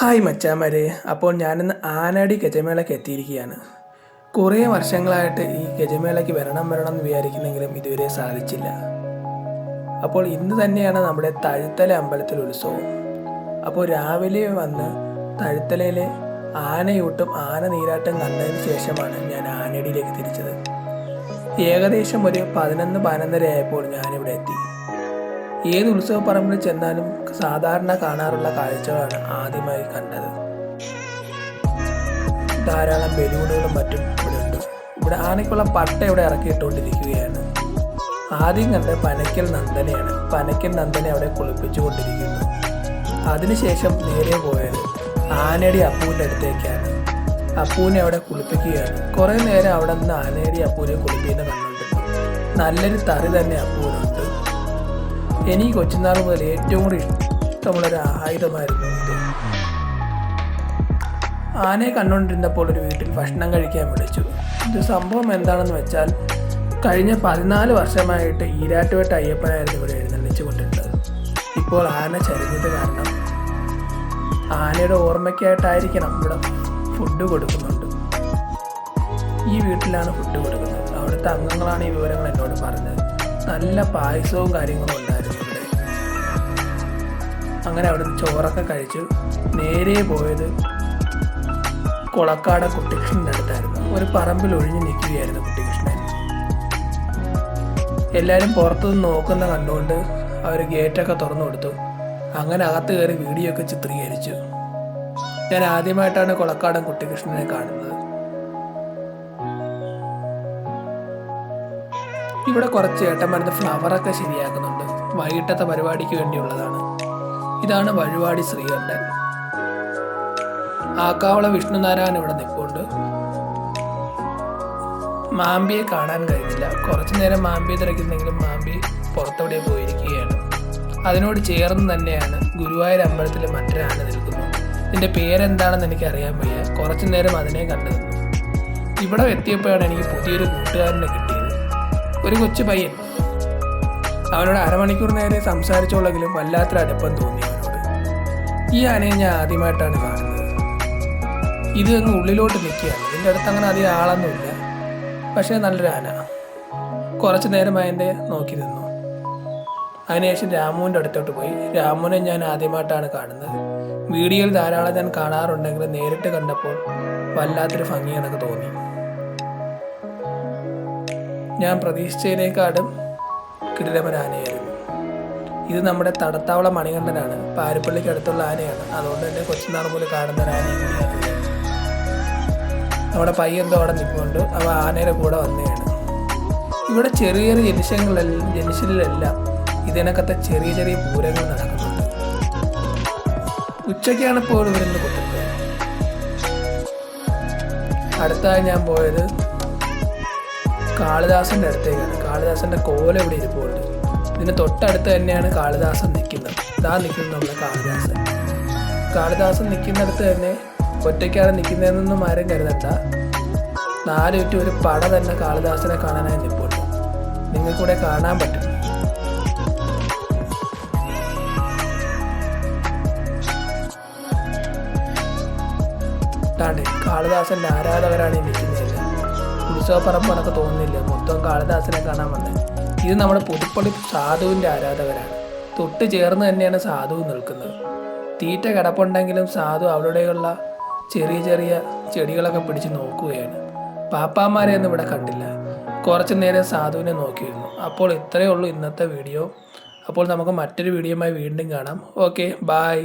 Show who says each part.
Speaker 1: Hi മച്ചാമാരെ അപ്പോൾ ഞാനിന്ന് ആനാടി ഗജമേളയ്ക്ക് എത്തിയിരിക്കുകയാണ്. കുറേ വർഷങ്ങളായിട്ട് ഈ ഗജമേളയ്ക്ക് വരണം വരണം എന്ന് വിചാരിക്കുന്നെങ്കിലും ഇതുവരെ സാധിച്ചില്ല. അപ്പോൾ ഇന്ന് തന്നെയാണ് നമ്മുടെ തഴുത്തല അമ്പലത്തിൽ ഉത്സവം. അപ്പോൾ രാവിലെ വന്ന് തഴുത്തലയിലെ ആനയൂട്ടും ആന നീരാട്ടം കണ്ടതിന് ശേഷമാണ് ഞാൻ ആനടിയിലേക്ക് തിരിച്ചത്. ഏകദേശം ഒരു പതിനൊന്ന് പതിനൊന്നര ആയപ്പോൾ ഞാനിവിടെ എത്തി. ഏത് ഉത്സവ പറമ്പിൽ ചെന്നാലും സാധാരണ കാണാറുള്ള കാഴ്ചകളാണ് ആദ്യമായി കണ്ടത്. ധാരാളം ബലൂണുകളും മറ്റും ഇവിടെ ഉണ്ട്. ഇവിടെ ആനയ്ക്കുള്ള പട്ട ഇവിടെ ഇറക്കിയിട്ടുകൊണ്ടിരിക്കുകയാണ് ആദ്യം കണ്ട് പനയ്ക്കൽ നന്ദനയാണ്. പനയ്ക്കൽ നന്ദനെ അവിടെ കുളിപ്പിച്ചു കൊണ്ടിരിക്കുന്നു അതിനുശേഷം നേരെ പോയത് ആനയുടെ അപ്പൂവിന്റെ അടുത്തേക്കാണ്. അപ്പൂവിനെ അവിടെ കുളിപ്പിക്കുകയാണ്. കുറേ നേരം അവിടെ നിന്ന് ആനയുടെ അപ്പൂവിനെ കുളിപ്പിക്കുന്ന കണ്ടുണ്ട് നല്ലൊരു തറി തന്നെ അപ്പൂവിനുണ്ട്. എനിക്ക് കൊച്ചുനാൾ മുതൽ ഏറ്റവും കൂടി ഇഷ്ടമുള്ളൊരു ആയുധമായിരുന്നു ഇത്. ആനയെ കണ്ടുകൊണ്ടിരുന്നപ്പോൾ ഒരു വീട്ടിൽ ഭക്ഷണം കഴിക്കാൻ വിളിച്ചു. ഇത് സംഭവം എന്താണെന്ന് വെച്ചാൽ കഴിഞ്ഞ പതിനാല് വർഷമായിട്ട് ഈരാട്ടുപേട്ട അയ്യപ്പനായിരുന്നു ഇവിടെ എഴുന്നള്ളിച്ചു കൊണ്ടിരുന്നത്. ഇപ്പോൾ ആന ചരിഞ്ഞത് കാരണം ആനയുടെ ഓർമ്മയ്ക്കായിട്ടായിരിക്കണം ഇവിടെ ഫുഡ് കൊടുക്കുന്നുണ്ട്. ഈ വീട്ടിലാണ് ഫുഡ് കൊടുക്കുന്നത്. അവിടുത്തെ അംഗങ്ങളാണ് ഈ വിവരങ്ങൾ എന്നോട് പറഞ്ഞത്. നല്ല പായസവും കാര്യങ്ങളും ഉണ്ടായിരുന്നു. അങ്ങനെ അവിടുന്ന് ചോറൊക്കെ കഴിച്ചു നേരെ പോയത് കൊളക്കാട് കുട്ടികൃഷ്ണന്റെ അടുത്തായിരുന്നു. ഒരു പറമ്പിൽ ഒഴിഞ്ഞു നിൽക്കുകയായിരുന്നു കുട്ടികൃഷ്ണൻ. എല്ലാവരും പുറത്തുനിന്ന് നോക്കുന്ന കണ്ടുകൊണ്ട് അവർ ഗേറ്റൊക്കെ തുറന്നു കൊടുത്തു. അങ്ങനെ അകത്ത് കയറി വീഡിയോ ഒക്കെ ചിത്രീകരിച്ചു. ഞാൻ ആദ്യമായിട്ടാണ് കൊളക്കാടൻ കുട്ടികൃഷ്ണനെ കാണുന്നത്. ഇവിടെ കുറച്ച് ഏട്ടന്മാരുടെ ഫ്ലവറൊക്കെ ശരിയാക്കുന്നുണ്ട്. വൈകിട്ടത്തെ പരിപാടിക്ക് വേണ്ടിയുള്ളതാണ്. ഇതാണ് വഴിവാടി ശ്രീകണ്ഠൻ. ആക്കാവള വിഷ്ണുനാരായണൻ ഇവിടെ നിൽപ്പുണ്ട്. മാമ്പിയെ കാണാൻ കഴിഞ്ഞില്ല. കുറച്ചു നേരം മാമ്പിയെ തിരക്കുന്നെങ്കിലും മാമ്പി പുറത്തോടെ പോയിരിക്കുകയാണ്. അതിനോട് ചേർന്ന് തന്നെയാണ് ഗുരുവായൂർ അമ്പലത്തിൽ മറ്റൊരാന നിൽക്കുന്നത്. ഇതിന്റെ പേരെന്താണെന്ന് എനിക്ക് അറിയാൻ വയ്യ. കുറച്ചു നേരം അതിനെ കണ്ടു നിന്നു. ഇവിടെ എത്തിയപ്പോഴാണ് എനിക്ക് പുതിയൊരു കൂട്ടുകാരനെ കിട്ടിയത്. ഒരു കൊച്ചു പയ്യൻ. അവനോട് അരമണിക്കൂർ നേരെ സംസാരിച്ചോളെങ്കിലും വല്ലാത്തൊരു അടുപ്പം തോന്നി ഈ ആനയെ ഞാൻ ആദ്യമായിട്ടാണ് കാണുന്നത്. ഇത് അങ്ങ് ഉള്ളിലോട്ട് നിൽക്കുകയാണ്. ഇതിന്റെ അടുത്ത് അങ്ങനെ അധികം ആളൊന്നുമില്ല പക്ഷേ നല്ലൊരു ആന. കുറച്ച് നേരം അതിന്റെ നോക്കി നിന്നു. അതിനുശേഷം രാമുവിന്റെ അടുത്തോട്ട് പോയി. രാമുവിനെ ഞാൻ ആദ്യമായിട്ടാണ് കാണുന്നത്. വീഡിയോയിൽ ധാരാളം ഞാൻ കാണാറുണ്ടെങ്കിലും നേരിട്ട് കണ്ടപ്പോൾ വല്ലാത്തൊരു ഭംഗി എനിക്ക് തോന്നി. ഞാൻ പ്രതീക്ഷിച്ചതിനേക്കാളും കിടിലമൊരാനയായിരുന്നു ഇത് നമ്മുടെ തടത്താവള മണികണ്ഠനാണ്. പാരിപ്പള്ളിക്ക് അടുത്തുള്ള ആനയാണ്. അതുകൊണ്ട് തന്നെ കൊച്ചുനാൾ മുതൽ കാണുന്ന ഒരു ആനയും കൂടിയാണ് നമ്മുടെ പയ്യന്തോ അവിടെ നിൽക്കുന്നുണ്ട് അവ ആനയുടെ കൂടെ വന്നതാണ് ഇവിടെ ചെറിയ ചെറിയ ജനിഷങ്ങളിലെല്ലാം ജനിഷനിലെല്ലാം ഇതിനകത്തെ ചെറിയ ചെറിയ പൂരങ്ങൾ നടക്കുന്നുണ്ട്. ഉച്ചയ്ക്കാണ് ഇപ്പോൾ ഇവരിന്ന് കൊട്ടുന്നത് അടുത്തായി ഞാൻ പോയത് കാളിദാസന്റെ അടുത്തേക്കാണ്. കാളിദാസന്റെ കോല ഇവിടെ ഇരിപ്പുണ്ട്. ഇതിന് തൊട്ടടുത്ത് തന്നെയാണ് കാളിദാസൻ നിൽക്കുന്നത്. ഇതാ നിൽക്കുന്നത് നമ്മുടെ കാളിദാസൻ. കാളിദാസൻ നിൽക്കുന്നിടത്ത് തന്നെ ഒറ്റയ്ക്കാണ് നിൽക്കുന്നതെന്നൊന്നും ആരും കരുതണ്ട. നാല് ചുറ്റും ഒരു പട തന്നെ കാളിദാസനെ കാണാനായി നിൽപ്പുണ്ട്. നിങ്ങൾക്കൂടെ കാണാൻ പറ്റും. താണ്ടെ കാളിദാസന്റെ ആരാധകരാണ് ഈ നിൽക്കുന്നില്ല ഉത്സവപ്പറമ്പ് എനക്ക് തോന്നുന്നില്ല? മൊത്തം കാളിദാസനെ കാണാൻ വന്നത് ഇത് നമ്മുടെ പുതുപ്പള്ളി സാധുവിന്റെ ആരാധകരാണ്. തൊട്ട് ചേർന്ന് തന്നെയാണ് സാധു നിൽക്കുന്നത്. തീറ്റ കിടപ്പുണ്ടെങ്കിലും സാധു അവിടെയുള്ള ചെറിയ ചെറിയ ചെടികളൊക്കെ പിടിച്ച് നോക്കുകയാണ്. പാപ്പാമാരെ ഒന്നും ഇവിടെ കണ്ടില്ല. കുറച്ച് നേരം സാധുവിനെ നോക്കിയിരുന്നു. അപ്പോൾ ഇത്രയേ ഉള്ളൂ ഇന്നത്തെ വീഡിയോ. അപ്പോൾ നമുക്ക് മറ്റൊരു വീഡിയോയുമായി വീണ്ടും കാണാം. Okay bye